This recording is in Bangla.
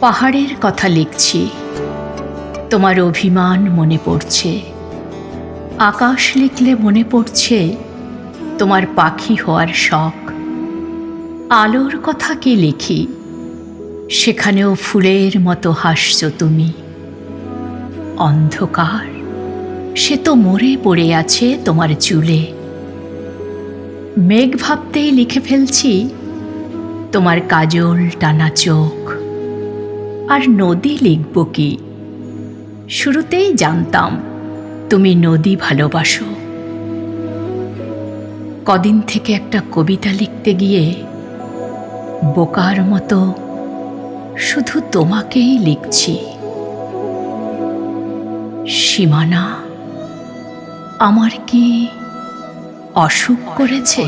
পাহাড়ের কথা লিখছি। তোমার অভিমান মনে পড়ছে। আকাশ লিখলে মনে পড়ছে তোমার পাখি হওয়ার শখ। আলোর কথা কি লিখি? সেখানেও ফুলের মতো হাসছ তুমি। অন্ধকার, সে তো মরে পড়ে আছে তোমার চুলে। মেঘ ভাবতেই লিখে ফেলছি, তোমার কাজল টানা চোখ। আর নদী লিখব কি? শুরুতেই জানতাম, তুমি নদী ভালোবাসো। কদিন থেকে একটা কবিতা লিখতে গিয়ে বোকার মতো শুধু তোমাকেই লিখছি। সীমানা আমার কি অসুখ করেছে?